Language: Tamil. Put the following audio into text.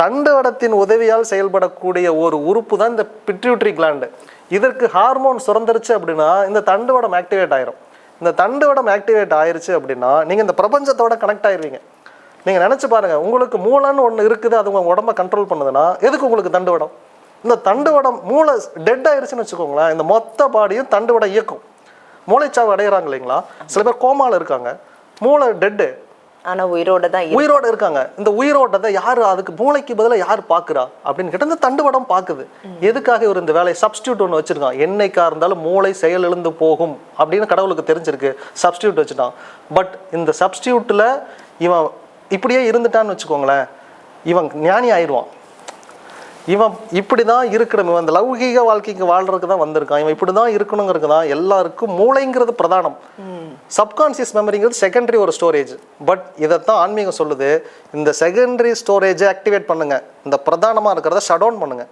தண்டுவடத்தின் உதவியால் செயல்படக்கூடிய ஒரு உறுப்பு தான் இந்த பிட்யூட்ரி கிளாண்டு இதற்கு ஹார்மோன் சுரந்துருச்சு அப்படின்னா இந்த தண்டுவடம் ஆக்டிவேட் ஆயிரும். இந்த தண்டுவடம் ஆக்டிவேட் ஆயிருச்சு அப்படின்னா நீங்கள் இந்த பிரபஞ்சத்தோட கனெக்ட் ஆயிடுவீங்க நீங்கள் நினச்சி பாருங்கள் உங்களுக்கு மூளைன்னு ஒன்று இருக்குது அது உங்கள் உடம்ப கண்ட்ரோல் பண்ணுதுன்னா எதுக்கு உங்களுக்கு தண்டுவடம்? இந்த தண்டுவடம் மூளை டெட் ஆயிருச்சுன்னு வச்சுக்கோங்களேன் இந்த மொத்த பாடியும் தண்டுவடம் இயக்கும். மூளைச்சாவு அடையிறாங்க இல்லைங்களா? சில பேர் கோமாவில் இருக்காங்க. மூளை டெட்டு ஆனா உயிரோட தான் உயிரோட இருக்காங்க. இந்த உயிரோட்டத்தை யாரு அதுக்கு மூளைக்கு பதிலாக யார் பாக்குறா? அப்படின்னு கேட்டா இந்த தண்டுவடம் பாக்குது. எதுக்காக இவர் இந்த வேலையை சப்ஸ்டியூட் ஒன்று வச்சிருக்கான்? என்னைக்கா இருந்தாலும் மூளை செயல் எழுந்து போகும் அப்படின்னு கடவுளுக்கு தெரிஞ்சிருக்கு. சப்ஸ்டியூட் வச்சுட்டான். பட் இந்த சப்ஸ்டியூட்டில் இவன் இப்படியே இருந்துட்டான்னு வச்சுக்கோங்களேன். இவன் ஞானி ஆயிடுவான். இவன் இப்படி தான் இருக்கணும். இவன் இந்த லௌகீக வாழ்க்கைக்கு வாழ்றதுக்கு தான் வந்திருக்கான். இவன் இப்படி தான் இருக்கணுங்கிறது தான் எல்லாருக்கும் மூளைங்கிறது பிரதானம். சப்கான்சியஸ் மெமரிங்கிறது செகண்டரி ஒரு ஸ்டோரேஜ் பட் இதைத்தான் ஆன்மீகம் சொல்லுது. இந்த செகண்டரி ஸ்டோரேஜை ஆக்டிவேட் பண்ணுங்க. இந்த பிரதானமாக இருக்கிறத ஷட் டவுன் பண்ணுங்க.